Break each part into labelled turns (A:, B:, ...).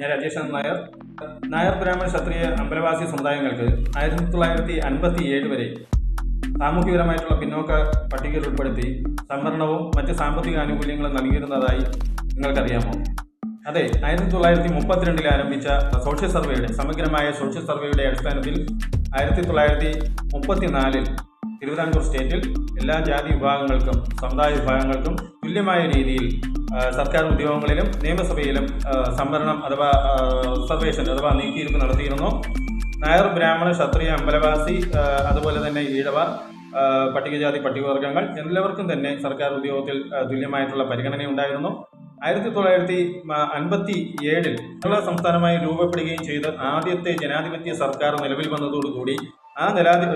A: ഞാൻ രാജേഷ് നായർ. നായർ ബ്രാഹ്മണ ക്ഷത്രിയ അമ്പലവാസി സമുദായങ്ങൾക്ക് ആയിരത്തി തൊള്ളായിരത്തി അൻപത്തി ഏഴ് വരെ സാമൂഹികപരമായിട്ടുള്ള പിന്നോക്ക പട്ടികയിൽ ഉൾപ്പെടുത്തി സംവരണവും മറ്റ് സാമ്പത്തിക ആനുകൂല്യങ്ങളും നൽകിയിരുന്നതായി നിങ്ങൾക്കറിയാമോ? അതെ ആയിരത്തി തൊള്ളായിരത്തി മുപ്പത്തിരണ്ടിൽ ആരംഭിച്ച സോഷ്യൽ സർവേയുടെ സമഗ്രമായ സോഷ്യൽ സർവേയുടെ അടിസ്ഥാനത്തിൽ ആയിരത്തി തൊള്ളായിരത്തി മുപ്പത്തിനാലിൽ തിരുവിതാംകൂർ സ്റ്റേറ്റിൽ എല്ലാ ജാതി വിഭാഗങ്ങൾക്കും സമുദായ വിഭാഗങ്ങൾക്കും തുല്യമായ രീതിയിൽ സർക്കാർ ഉദ്യോഗങ്ങളിലും നിയമസഭയിലും സംവരണം അഥവാ സർവേഷൻ അഥവാ നീക്കിയിരുപ്പ് നടത്തിയിരുന്നു. നായർ ബ്രാഹ്മണ ക്ഷത്രിയ അമ്പലവാസി അതുപോലെ തന്നെ ഈഴവ പട്ടികജാതി പട്ടികവർഗങ്ങൾ എല്ലാവർക്കും തന്നെ സർക്കാർ ഉദ്യോഗത്തിൽ തുല്യമായിട്ടുള്ള പരിഗണന ഉണ്ടായിരുന്നു. ആയിരത്തി തൊള്ളായിരത്തി അൻപത്തി ഏഴിൽ കേരള സംസ്ഥാനമായി രൂപപ്പെടുകയും ചെയ്ത് ആദ്യത്തെ ജനാധിപത്യ സർക്കാർ നിലവിൽ വന്നതോടുകൂടി ആ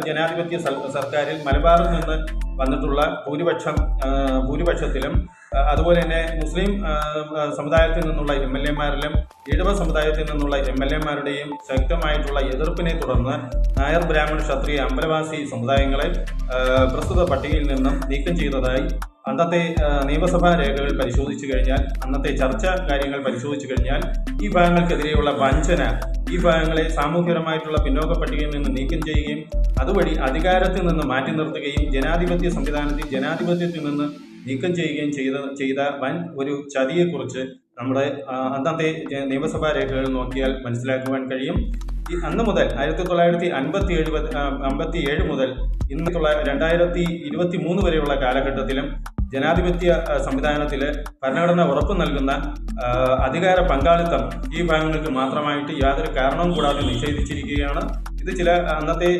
A: ജനാധിപത്യ സർക്കാരിൽ മലബാറിൽ നിന്ന് വന്നിട്ടുള്ള ഭൂരിപക്ഷം ഭൂരിപക്ഷത്തിലും അതുപോലെ തന്നെ മുസ്ലിം സമുദായത്തിൽ നിന്നുള്ള എം എൽ എമാരിലും ഇടവ സമുദായത്തിൽ നിന്നുള്ള എം എൽ എമാരുടെയും ശക്തമായിട്ടുള്ള എതിർപ്പിനെ തുടർന്ന് നായർ ബ്രാഹ്മണ ക്ഷത്രിയ അമ്പലവാസി സമുദായങ്ങളെ പ്രസ്തുത പട്ടികയിൽ നിന്നും നീക്കം ചെയ്തതായി അന്നത്തെ നിയമസഭാ രേഖകൾ പരിശോധിച്ചു കഴിഞ്ഞാൽ അന്നത്തെ ചർച്ച കാര്യങ്ങൾ പരിശോധിച്ചു കഴിഞ്ഞാൽ ഈ ഭാഗങ്ങൾക്കെതിരെയുള്ള വഞ്ചന ഈ ഭാഗങ്ങളെ സാമൂഹികപരമായിട്ടുള്ള പിന്നോക്ക പട്ടികയിൽ നിന്ന് നീക്കം ചെയ്യുകയും അതുവഴി അധികാരത്തിൽ നിന്ന് മാറ്റി നിർത്തുകയും ജനാധിപത്യ സംവിധാനത്തിൽ ജനാധിപത്യത്തിൽ നിന്ന് നീക്കം ചെയ്യുകയും ചെയ്ത ചെയ്ത വൻ ഒരു ചതിയെക്കുറിച്ച് നമ്മുടെ അന്നത്തെ നിയമസഭാ രേഖകൾ നോക്കിയാൽ മനസ്സിലാക്കുവാൻ കഴിയും. ഈ അന്ന് മുതൽ ആയിരത്തി തൊള്ളായിരത്തി അൻപത്തി ഏഴ് അമ്പത്തി ഏഴ് മുതൽ ഇന്ന് തൊള്ള രണ്ടായിരത്തി ഇരുപത്തി മൂന്ന് വരെയുള്ള കാലഘട്ടത്തിലും ജനാധിപത്യ സംവിധാനത്തിൽ ഭരണഘടന ഉറപ്പ് നൽകുന്ന അധികാര പങ്കാളിത്തം ഈ ഭാഗങ്ങൾക്ക് മാത്രമായിട്ട് യാതൊരു കാരണവും കൂടാതെ നിഷേധിച്ചിരിക്കുകയാണ്. ഇത് ചില അന്നത്തെ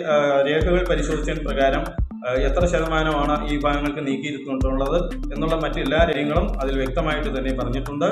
A: രേഖകൾ പരിശോധിച്ചതിന് പ്രകാരം എത്ര ശതമാനമാണ് ഈ ഭാഗങ്ങൾക്ക് നീക്കിയിരുന്നിട്ടുള്ളത് എന്നുള്ള മറ്റെല്ലാ രേഖകളും അതിൽ വ്യക്തമായിട്ട് തന്നെ പറഞ്ഞിട്ടുണ്ട്.